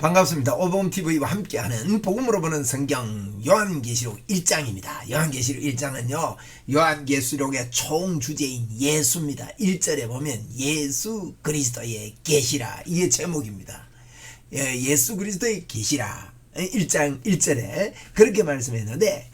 반갑습니다. 오범TV와 함께하는 복음으로 보는 성경 요한계시록 1장입니다. 요한계시록 1장은요, 요한계시록의 총 주제인 예수입니다. 1절에 보면 예수 그리스도의 계시라. 이게 제목입니다. 예, 예수 그리스도의 계시라. 1장 1절에 그렇게 말씀했는데,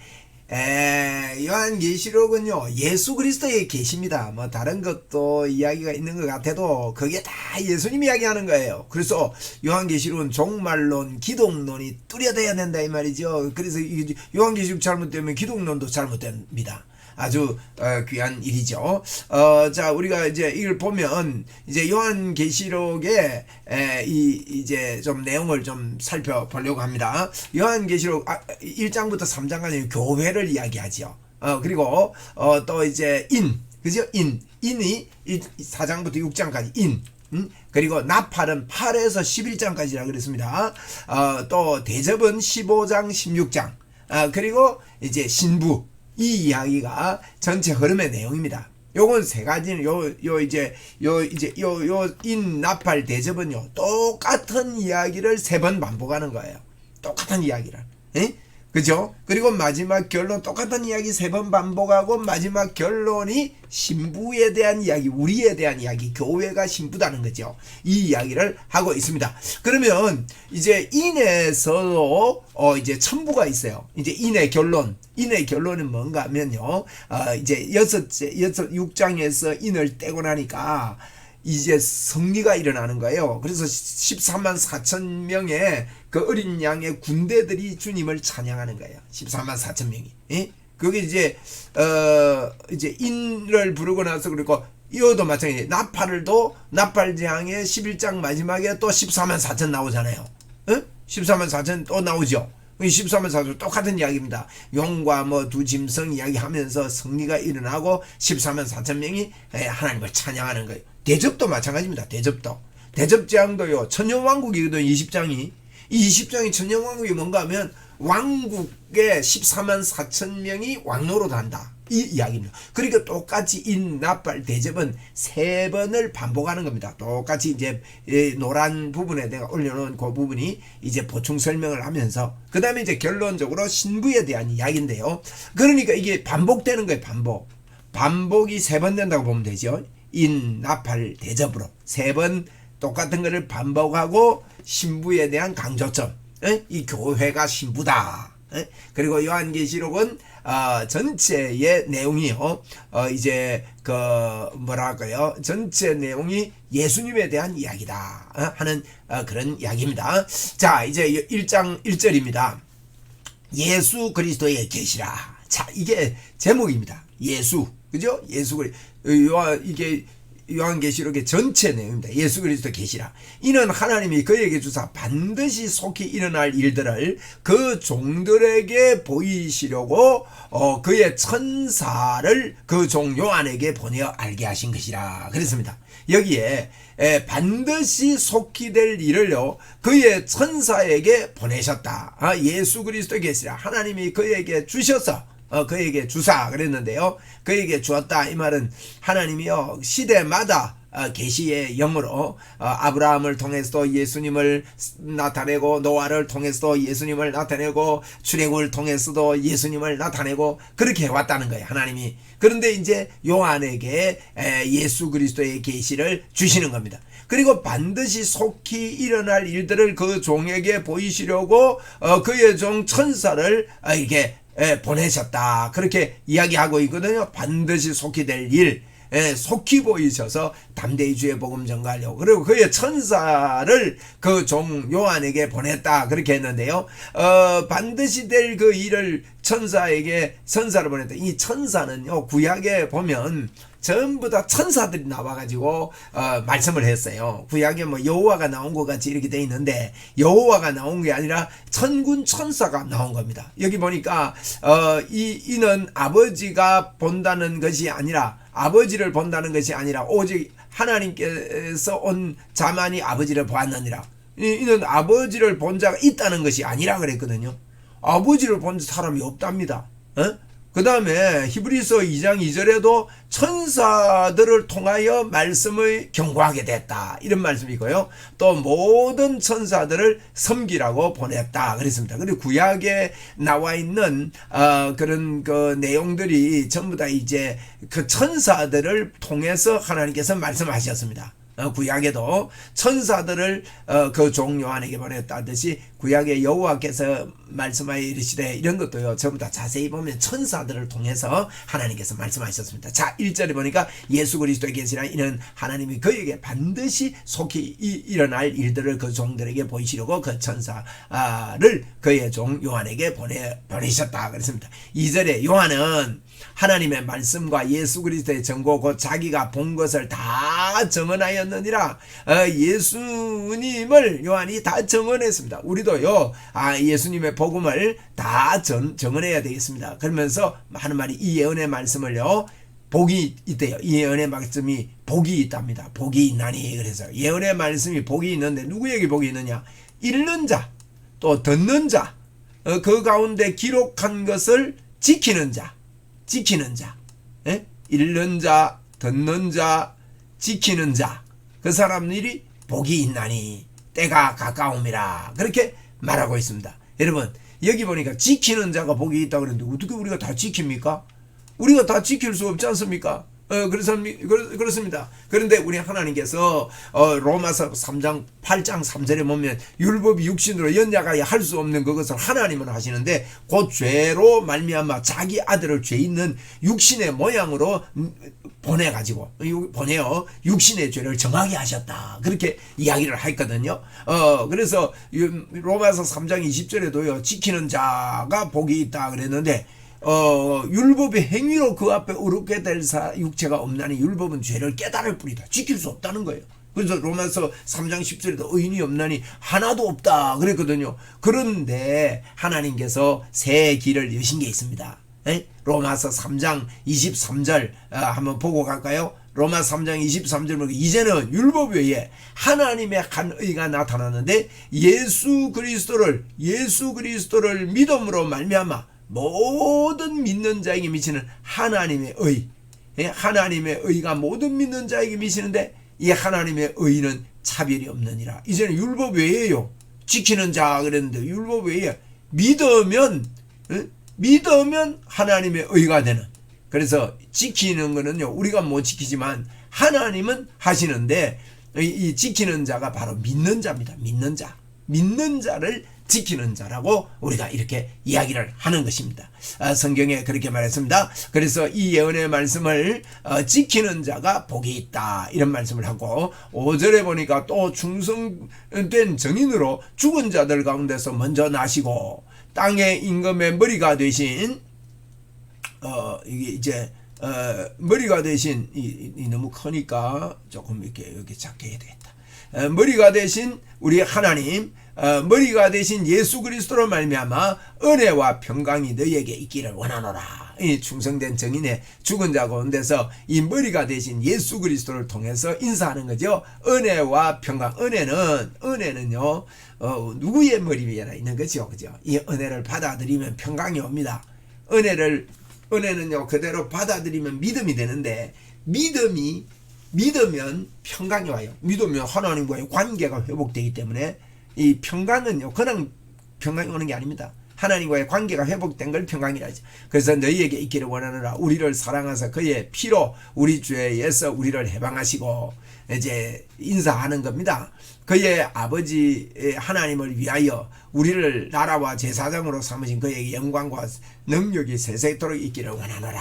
에, 요한계시록은요 예수 그리스도의 계십니다. 뭐 다른 것도 이야기가 있는 것 같아도 그게 다 예수님 이야기하는 거예요. 그래서 요한계시록은 종말론, 기독론이 뚜렷해야 된다 이 말이죠. 그래서 이 요한계시록 잘못되면 기독론도 잘못됩니다. 아주 어, 귀한 일이죠. 어, 자 우리가 이제 이걸 보면 이제 요한계시록의 에, 이 이제 좀 내용을 좀 살펴보려고 합니다. 요한계시록 아, 1장부터 3장까지 교회를 이야기하죠. 어, 그리고 어, 또 이제 인 그죠? 인 인이 4장부터 6장까지 인 음? 그리고 나팔은 8에서 11장까지라 그랬습니다. 어, 또 대접은 15장, 16장. 아, 그리고 이제 신부 이 이야기가 전체 흐름의 내용입니다. 요건 세 가지는 요, 요 이제, 요 이제, 요, 요, 인, 나팔, 대접은요, 똑같은 이야기를 세 번 반복하는 거예요. 똑같은 이야기를. 에? 그죠? 그리고 마지막 결론 똑같은 이야기 세 번 반복하고 마지막 결론이 신부에 대한 이야기, 우리에 대한 이야기, 교회가 신부다는 거죠. 이 이야기를 하고 있습니다. 그러면 이제 인에서도 어 이제 첨부가 있어요. 이제 인의 결론, 인의 결론은 뭔가 하면요. 어 이제 여섯째, 여섯, 육장에서 인을 떼고 나니까 이제 승리가 일어나는 거예요. 그래서 14만 4천 명의 그 어린 양의 군대들이 주님을 찬양하는 거예요. 14만 4천 명이. 예? 그게 이제 어 이제 인을 부르고 나서 그리고 이어도 마찬가지. 나팔을도 나팔장의 11장 마지막에 또 14만 4천 나오잖아요. 어? 14만 4천 또 나오죠. 14만 4천 똑같은 이야기입니다. 용과 뭐 두 짐승 이야기하면서 승리가 일어나고 14만 4천 명이 하나님을 찬양하는 거예요. 대접도 마찬가지입니다. 대접도. 대접장도요. 천년왕국이거든 20장이. 이 20장이 천년왕국이 뭔가 하면 왕국의 14만 4천 명이 왕노로 한다. 이 이야기입니다. 그러니까 똑같이 인, 나팔, 대접은 세 번을 반복하는 겁니다. 똑같이 이제 노란 부분에 내가 올려놓은 그 부분이 이제 보충 설명을 하면서 그 다음에 이제 결론적으로 신부에 대한 이야기인데요. 그러니까 이게 반복되는 거예요. 반복. 반복이 세 번 된다고 보면 되죠. 인, 나팔, 대접으로 세 번 똑같은 것을 반복하고 신부에 대한 강조점. 에? 이 교회가 신부다. 에? 그리고 요한계시록은 어, 전체의 내용이요. 어, 이제 그 뭐랄까요? 전체 내용이 예수님에 대한 이야기다 어? 하는 어, 그런 이야기입니다. 자, 이제 1장 1절입니다. 예수 그리스도의 계시라. 자, 이게 제목입니다. 예수. 그죠? 예수 그리 이게 요한계시록의 전체 내용입니다. 예수 그리스도 계시라. 이는 하나님이 그에게 주사 반드시 속히 일어날 일들을 그 종들에게 보이시려고 어, 그의 천사를 그 종 요한에게 보내어 알게 하신 것이라. 그랬습니다. 여기에 에, 반드시 속히 될 일을요 그의 천사에게 보내셨다. 아, 예수 그리스도 계시라. 하나님이 그에게 주셔서 어, 그에게 주사 그랬는데요. 그에게 주었다. 이 말은 하나님이요 시대마다 어, 계시의 영으로 어, 아브라함을 통해서 예수님을 나타내고 노아를 통해서 예수님을 나타내고 출애굽을 통해서도 예수님을 나타내고 그렇게 해왔다는 거예요 하나님이. 그런데 이제 요한에게 예수 그리스도의 계시를 주시는 겁니다. 그리고 반드시 속히 일어날 일들을 그 종에게 보이시려고 어, 그의 종 천사를 이렇게 보내셨다. 그렇게 이야기하고 있거든요. 반드시 속히 될 일. 예, 속히 보이셔서 담대히 주의 복음 전가하려고 그리고 그의 천사를 그 종 요한에게 보냈다 그렇게 했는데요 어 반드시 될 그 일을 천사에게 천사를 보냈다 이 천사는요 구약에 보면 전부 다 천사들이 나와가지고 어, 말씀을 했어요. 구약에 뭐 여호와가 나온 것 같이 이렇게 돼 있는데 여호와가 나온 게 아니라 천군 천사가 나온 겁니다. 여기 보니까 어, 이 이는 아버지가 본다는 것이 아니라 아버지를 본다는 것이 아니라 오직 하나님께서 온 자만이 아버지를 보았느니라. 이는 아버지를 본 자가 있다는 것이 아니라 그랬거든요. 아버지를 본 사람이 없답니다. 어? 그 다음에 히브리서 2장 2절에도 천사들을 통하여 말씀을 경고하게 됐다. 이런 말씀이고요. 또 모든 천사들을 섬기라고 보냈다. 그랬습니다. 그리고 구약에 나와 있는, 어, 그런 그 내용들이 전부 다 이제 그 천사들을 통해서 하나님께서 말씀하셨습니다. 어, 구약에도 천사들을 어, 그종 요한에게 보냈다듯이 구약의 여호와께서 말씀하여 이르시되 이런 것도요 전부 다 자세히 보면 천사들을 통해서 하나님께서 말씀하셨습니다. 자 1절에 보니까 예수 그리스도에 계시라 이는 하나님이 그에게 반드시 속히 이, 일어날 일들을 그 종들에게 보이시려고 그 천사를 그의 종 요한에게 보내 보내셨다 그랬습니다. 2절에 요한은 하나님의 말씀과 예수 그리스도의 정고 곧 자기가 본 것을 다 정언하였느니라 어, 예수님을 요한이 다 정언했습니다. 우리도요 아, 예수님의 복음을 다 전, 정언해야 되겠습니다. 그러면서 하는 말이 이 예언의 말씀을요 복이 있대요. 이 예언의 말씀이 복이 있답니다. 복이 있나니 그래서 예언의 말씀이 복이 있는데 누구에게 복이 있느냐? 읽는 자, 또 듣는 자, 어, 그 가운데 기록한 것을 지키는 자, 지키는 자, 예? 읽는 자, 듣는 자, 지키는 자, 그 사람들이 복이 있나니 때가 가까움이라 그렇게 말하고 있습니다. 여러분 여기 보니까 지키는 자가 복이 있다 그러는데 어떻게 우리가 다 지킵니까? 우리가 다 지킬 수 없지 않습니까? 어, 그렇습니다. 그런데 우리 하나님께서 어, 로마서 3장 8장 3절에 보면 율법이 육신으로 연약하게 할 수 없는 그것을 하나님은 하시는데 곧 죄로 말미암아 자기 아들을 죄 있는 육신의 모양으로 보내 가지고 보내어 육신의 죄를 정하게 하셨다. 그렇게 이야기를 했거든요. 어, 그래서 로마서 3장 20절에도요. 지키는 자가 복이 있다 그랬는데 어, 율법의 행위로 그 앞에 어렵게 될 사, 육체가 없나니 율법은 죄를 깨달을 뿐이다. 지킬 수 없다는 거예요. 그래서 로마서 3장 10절에도 의인이 없나니 하나도 없다 그랬거든요. 그런데 하나님께서 새 길을 여신 게 있습니다. 에? 로마서 3장 23절 아, 한번 보고 갈까요? 로마 3장 23절 보면 이제는 율법 외에 하나님의 한 의가 나타나는데 예수 그리스도를 예수 그리스도를 믿음으로 말미암아 모든 믿는 자에게 미치는 하나님의 의. 예, 하나님의 의가 모든 믿는 자에게 미치는데 이 하나님의 의는 차별이 없느니라. 이제는 율법 외에요. 지키는 자 그랬는데 율법 외에 믿으면 예, 믿으면 하나님의 의가 되는. 그래서 지키는 거는요. 우리가 못 지키지만 하나님은 하시는데 이 지키는 자가 바로 믿는 자입니다. 믿는 자. 믿는 자를 지키는 자라고 우리가 이렇게 이야기를 하는 것입니다. 아, 성경에 그렇게 말했습니다. 그래서 이 예언의 말씀을 어, 지키는 자가 복이 있다 이런 말씀을 하고 5절에 보니까 또 충성된 정인으로 죽은 자들 가운데서 먼저 나시고 땅의 임금의 머리가 되신 어 이게 이제 어 머리가 되신 이, 이 너무 크니까 조금 이렇게 여기 작게 해야 되겠다. 어, 머리가 되신 우리 하나님 어, 머리가 되신 예수 그리스도로 말미암아 은혜와 평강이 너희에게 있기를 원하노라. 이 충성된 정인의 죽은 자 가운데서 이 머리가 되신 예수 그리스도를 통해서 인사하는 거죠. 은혜와 평강. 은혜는 은혜는요. 어, 누구의 머리 위에 있는 거죠. 그죠? 이 은혜를 받아들이면 평강이 옵니다. 은혜를 은혜는요. 그대로 받아들이면 믿음이 되는데 믿음이 믿으면 평강이 와요. 믿으면 하나님과의 관계가 회복되기 때문에 이 평강은요, 그냥 평강이 오는 게 아닙니다. 하나님과의 관계가 회복된 걸 평강이라죠. 그래서 너희에게 있기를 원하느라 우리를 사랑하사 그의 피로 우리 주에 예서 우리를 해방하시고 이제 인사하는 겁니다. 그의 아버지 하나님을 위하여 우리를 나라와 제사장으로 삼으신 그의 영광과 능력이 세세토록 있기를 원하노라.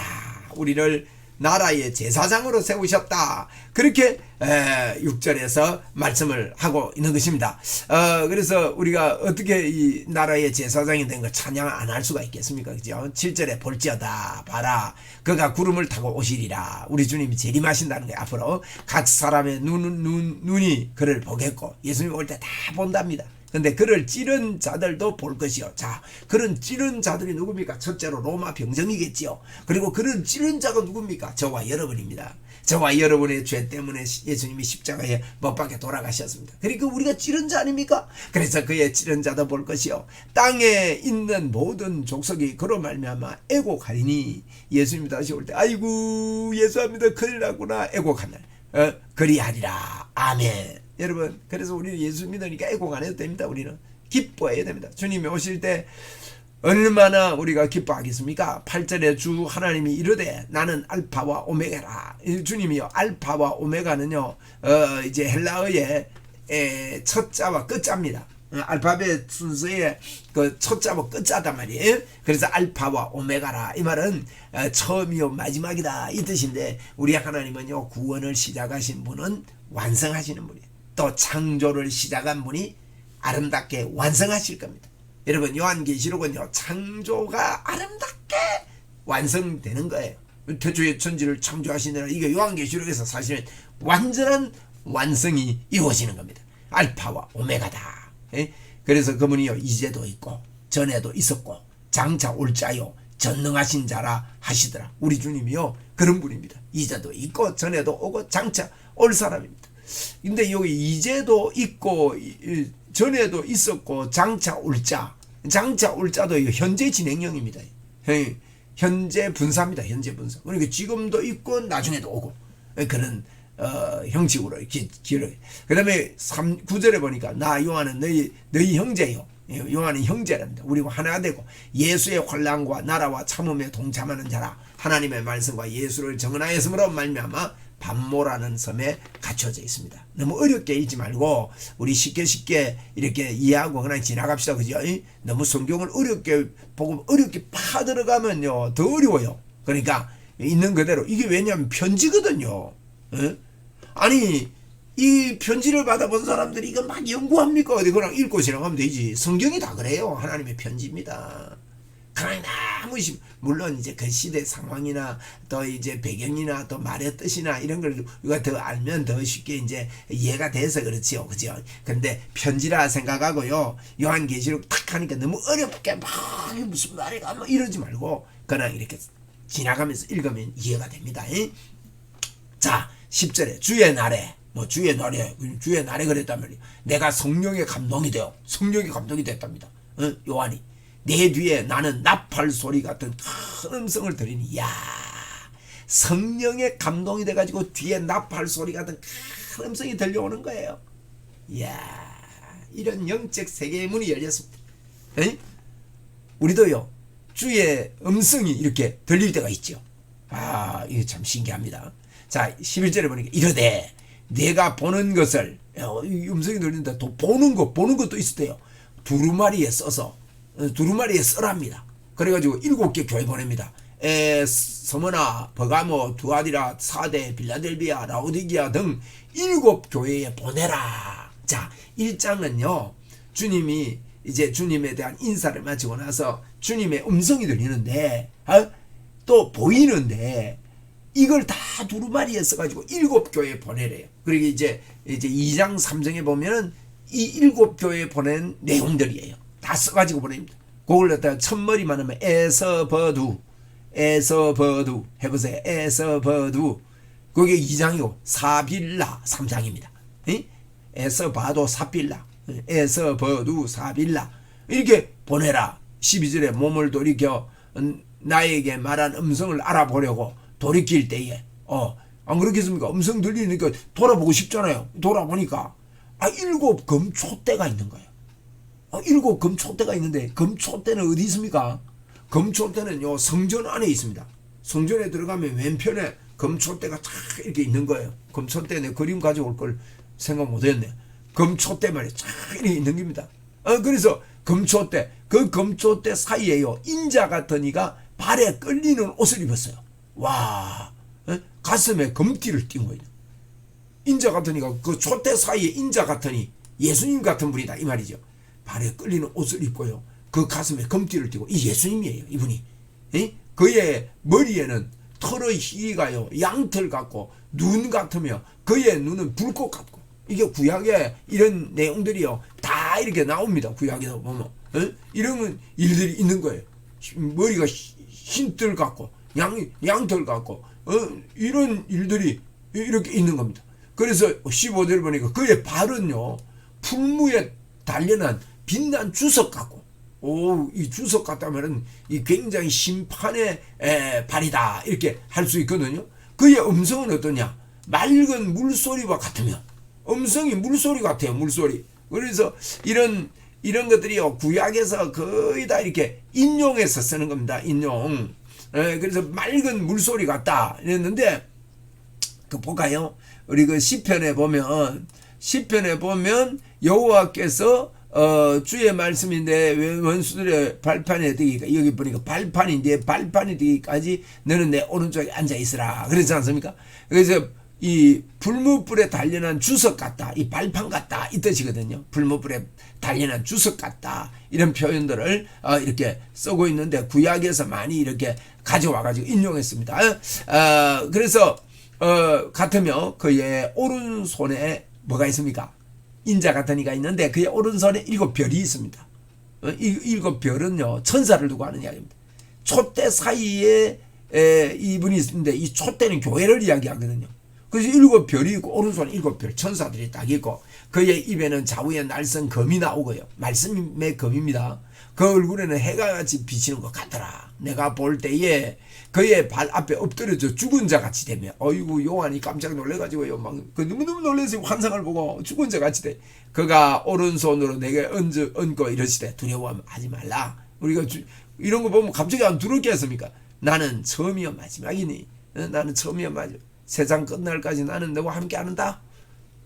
우리를 나라의 제사장으로 세우셨다. 그렇게 6절에서 말씀을 하고 있는 것입니다. 어, 그래서 우리가 어떻게 이 나라의 제사장이 된 걸 찬양 안 할 수가 있겠습니까? 그죠? 7절에 볼지어다 봐라. 그가 구름을 타고 오시리라. 우리 주님이 재림하신다는 거예요. 앞으로 각 사람의 눈, 눈, 눈이 그를 보겠고 예수님 올 때 다 본답니다. 근데 그를 찌른 자들도 볼 것이요. 자, 그런 찌른 자들이 누굽니까? 첫째로 로마 병정이겠지요. 그리고 그런 찌른 자가 누굽니까? 저와 여러분입니다. 저와 여러분의 죄 때문에 예수님이 십자가에 못 박혀 돌아가셨습니다. 그리고 우리가 찌른 자 아닙니까? 그래서 그의 찌른 자도 볼 것이요. 땅에 있는 모든 족속이 그로 말미암아 애곡하리니 예수님 다시 올 때 아이고 예수합니다 큰일 났구나 애곡하날 어, 그리하리라 아멘 여러분 그래서 우리는 예수 믿으니까 애곡 안 해도 됩니다 우리는 기뻐해야 됩니다 주님이 오실 때 얼마나 우리가 기뻐하겠습니까? 8절에 주 하나님이 이르되 나는 알파와 오메가라. 이 주님이요. 알파와 오메가는요. 어 이제 헬라어의 에, 첫 자와 끝자입니다. 어, 알파벳 순서의 그 첫자와 끝자단 말이에요. 그래서 알파와 오메가라. 이 말은 어, 처음이요 마지막이다 이 뜻인데 우리 하나님은요 구원을 시작하신 분은 완성하시는 분이에요. 또 창조를 시작한 분이 아름답게 완성하실 겁니다. 여러분 요한계시록은요 창조가 아름답게 완성되는 거예요. 태초에 천지를 창조하시느라 이게 요한계시록에서 사실은 완전한 완성이 이루어지는 겁니다. 알파와 오메가다. 예? 그래서 그분이요 이제도 있고 전에도 있었고 장차 올 자요 전능하신 자라 하시더라. 우리 주님이요 그런 분입니다. 이제도 있고 전에도 오고 장차 올 사람입니다. 근데 여기 이제도 있고 이- 전에도 있었고 장차 올자 장차 올자도 현재 진행형입니다. 예, 현재 분사입니다. 현재 분사. 그러니까 지금도 있고 나중에도 오고 예, 그런 어, 형식으로 이렇게 기록. 그다음에 3 9절에 보니까 나 요한은 너희 너희 형제요. 예, 요한은 형제랍니다. 우리가 하나 되고 예수의 환란과 나라와 참음에 동참하는 자라 하나님의 말씀과 예수를 정언하였으므로 말미암아 반모라는 섬에 갖춰져 있습니다. 너무 어렵게 읽지 말고 우리 쉽게 쉽게 이렇게 이해하고 그냥 지나갑시다. 그죠? 이? 너무 성경을 어렵게 보고 어렵게 파들어가면요 더 어려워요. 그러니까 있는 그대로 이게 왜냐하면 편지거든요. 예? 아니 이 편지를 받아본 사람들이 이거 막 연구합니까? 어디 그냥 읽고 지나가면 되지. 성경이 다 그래요. 하나님의 편지입니다. 그러나 아무 시 물론 이제 그 시대 상황이나 또 이제 배경이나 또 말의 뜻이나 이런 걸 우리가 더 알면 더 쉽게 이제 이해가 돼서 그렇지요. 그죠? 근데 편지라 생각하고요. 요한계시록 탁 하니까 너무 어렵게 막 무슨 말이가 뭐 이러지 말고 그냥 이렇게 지나가면서 읽으면 이해가 됩니다. 잉? 자, 10절에 주의 날에 뭐 주의 날에 주의 날에 그랬단 말이에요. 내가 성령의 감동이 되어 성령의 감동이 됐답니다. 어? 요한이 내 뒤에 나는 나팔 소리 같은 큰 음성을 들으니 야 성령의 감동이 돼가지고 뒤에 나팔 소리 같은 큰 음성이 들려오는 거예요. 야 이런 영적 세계의 문이 열렸습니다. 에이? 우리도요 주의 음성이 이렇게 들릴 때가 있죠. 아 이게 참 신기합니다. 자 11절에 보니까 이러되 내가 보는 것을 어, 이 음성이 들린다. 또 보는 것 보는 것도 있었대요. 두루마리에 써서 어, 두루마리에 써랍니다. 그래가지고 일곱 개 교회 보냅니다. 에 서머나 버가모 두아디라 사대 빌라델비아 라오디기아 등 일곱 교회에 보내라. 자 1장은요 주님이 이제 주님에 대한 인사를 마치고 나서 주님의 음성이 들리는데 어? 또 보이는데 이걸 다 두루마리에 써가지고 일곱 교회 보내래요. 그리고 이제 이제 2장 3장에 보면은 이 일곱 교회 보낸 내용들이에요. 다 써가지고 보냅니다. 그걸 갖다가 첫머리만 하면 에서버두 에서버두 해보세요. 에서버두 그게 2장이고 사빌라 3장입니다. 에서바도 사빌라 에서버두 사빌라 이렇게 보내라. 12절에 몸을 돌이켜 음, 나에게 말한 음성을 알아보려고 돌이킬 때에 어, 안 그렇겠습니까? 음성 들리니까 돌아보고 싶잖아요. 돌아보니까 아 일곱 금초대가 있는 거예요. 아, 일곱 금초대가 있는데 금초대는 어디 있습니까? 금초대는 요 성전 안에 있습니다. 성전에 들어가면 왼편에 금초대가 탁 이렇게 있는 거예요. 금초대 내 그림 가져올 걸 생각 못했네. 금초대 말이 쫙 이렇게 있는 겁니다. 어, 그래서 금초대 그 금초대 사이에요 인자 같은 이가 발에 끌리는 옷을 입었어요. 와 어? 가슴에 금띠를 띈 거예요. 인자 같으니까 그 촛대 사이에 인자 같으니 예수님 같은 분이다 이 말이죠. 발에 끌리는 옷을 입고요. 그 가슴에 금띠를 띠고 이 예수님이에요 이분이. 에? 그의 머리에는 털의 희가요 양털 같고 눈 같으며 그의 눈은 불꽃 같고 이게 구약의 이런 내용들이요 다다 이렇게 나옵니다. 구약에도 보면 어? 이런 건 일들이 있는 거예요. 머리가 흰뜰 같고 양 양털 같고 어? 이런 일들이 이렇게 있는 겁니다. 그래서 15절 보니까 그의 발은요 풀무에 단련한 빛난 주석 같고 오, 이 주석 같다면은 이 굉장히 심판의 에, 발이다 이렇게 할 수 있거든요. 그의 음성은 어떠냐? 맑은 물소리와 같으며 음성이 물소리 같아요. 물소리. 그래서 이런 이런 것들이요 구약에서 거의 다 이렇게 인용해서 쓰는 겁니다. 인용. 에, 그래서 맑은 물소리 같다 이랬는데 그 볼까요? 우리 그 시편에 보면 시편에 보면 여호와께서 어, 주의 말씀인데 원수들의 발판에 되기까 여기 보니까 발판인데 발판이 되기까지 너는 내 오른쪽에 앉아 있으라. 그렇지 않습니까? 그래서 이 불무불에 단련한 주석 같다. 이 발판 같다. 이 뜻이거든요. 불무불에 단련한 주석 같다. 이런 표현들을 어, 이렇게 쓰고 있는데 구약에서 많이 이렇게 가져와 가지고 인용했습니다. 어, 그래서 어, 같으며 그의 오른손에 뭐가 있습니까? 인자 같은 이가 있는데 그의 오른손에 일곱 별이 있습니다. 어, 이 일곱 별은요 천사를 두고 하는 이야기입니다. 촛대 사이에 에, 이분이 있는데 이 촛대는 교회를 이야기하거든요. 그래서 일곱 별이 있고 오른손에 일곱 별 천사들이 딱 있고 그의 입에는 좌우에 날선 검이 나오고요. 말씀의 검입니다. 그 얼굴에는 해가 같이 비치는 것 같더라. 내가 볼 때에 그의 발 앞에 엎드려져 죽은 자 같이 되며 어이구 요한이 깜짝 놀래가지고요. 막 그 너무너무 놀래서 환상을 보고 죽은 자 같이 돼. 그가 오른손으로 내게 얹어 얹고 이러시되 두려워하지 말라. 우리가 주, 이런 거 보면 갑자기 안 두렵겠습니까? 나는 처음이요 마지막이니. 어, 나는 처음이요 마지막. 세상 끝날까지 나는 너와 함께 하는다.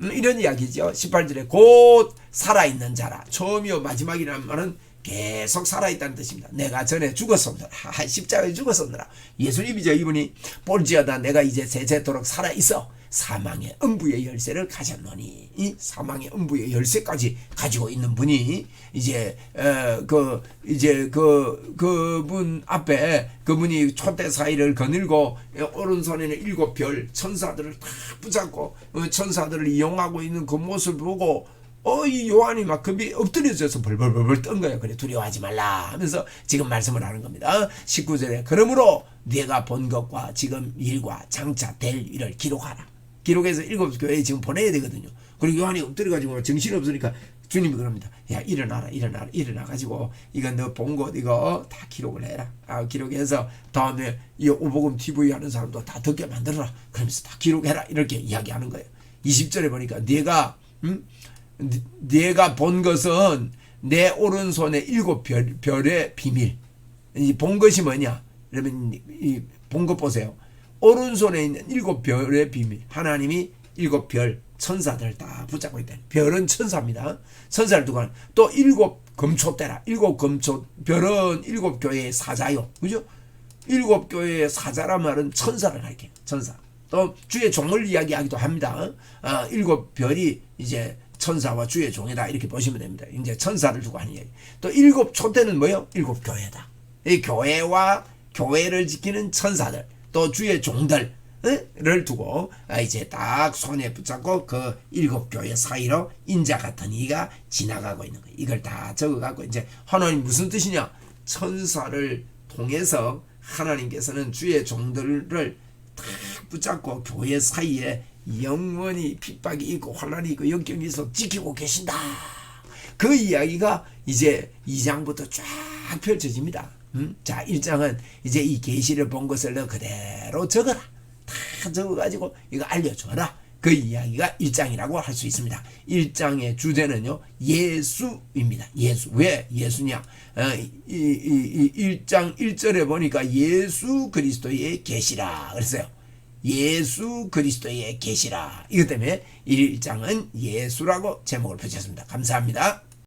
음, 이런 이야기죠. 18절에 곧 살아있는 자라. 처음이요 마지막이라는 말은 계속 살아있다는 뜻입니다. 내가 전에 죽었었느라 십자가에 죽었었느라 예수님이죠 이분이 볼지어다 내가 이제 세세토록 살아있어 사망의 음부의 열쇠를 가졌노니 이 사망의 음부의 열쇠까지 가지고 있는 분이 이제 어, 그 이제 그 그분 앞에 그분이 촛대 사이를 거닐고 오른손에는 일곱 별 천사들을 다 붙잡고 어, 천사들을 이용하고 있는 그 모습을 보고 어, 이 요한이 막 급이 엎드려져서 벌벌벌벌 떤 거예요. 그래, 두려워하지 말라 하면서 지금 말씀을 하는 겁니다. 19절에, 그러므로 네가 본 것과 지금 일과 장차 될 일을 기록하라. 기록해서 일곱 교회에 지금 보내야 되거든요. 그리고 요한이 엎드려가지고 정신이 없으니까 주님이 그럽니다. 야, 일어나라, 일어나라, 일어나가지고, 이거 너 본 것, 이거 다 기록을 해라. 아, 기록해서 다음에 이 오복음 TV 하는 사람도 다 듣게 만들어라. 그러면서 다 기록해라. 이렇게 이야기하는 거예요. 20절에 보니까 네가, 음? 네가 본 것은 내 오른손에 일곱 별, 별의 비밀. 이 본 것이 뭐냐? 여러분, 본것 보세요. 오른손에 있는 일곱 별의 비밀. 하나님이 일곱 별, 천사들 다 붙잡고 있다. 별은 천사입니다. 천사를 두고 또 일곱 금초대라. 일곱 금초, 별은 일곱 교회의 사자요. 그죠? 일곱 교회의 사자란 말은 천사를 가리켜 천사. 또 주의 종을 이야기하기도 합니다. 아, 일곱 별이 이제 천사와 주의 종이다 이렇게 보시면 됩니다. 이제 천사를 두고 하는 얘기. 또 일곱 초대는 뭐요? 일곱 교회다. 이 교회와 교회를 지키는 천사들, 또 주의 종들을 두고 아, 이제 딱 손에 붙잡고 그 일곱 교회 사이로 인자 같은 이가 지나가고 있는 거예요. 이걸 다 적어갖고 이제 하나님 무슨 뜻이냐? 천사를 통해서 하나님께서는 주의 종들을 딱 붙잡고 교회 사이에 영원히 핍박이 있고 환란이 있고 역경이 있어 지키고 계신다. 그 이야기가 이제 2장부터 쫙 펼쳐집니다. 음? 자, 1장은 이제 이 계시를 본 것을 너 그대로 적어라. 다 적어가지고 이거 알려줘라. 그 이야기가 1장이라고 할 수 있습니다. 1장의 주제는요, 예수입니다. 예수. 왜 예수냐? 어, 이, 이, 이 1장 1절에 보니까 예수 그리스도의 계시라. 그랬어요. 예수 그리스도의 계시라. 이것 때문에 1장은 예수라고 제목을 붙였습니다. 감사합니다.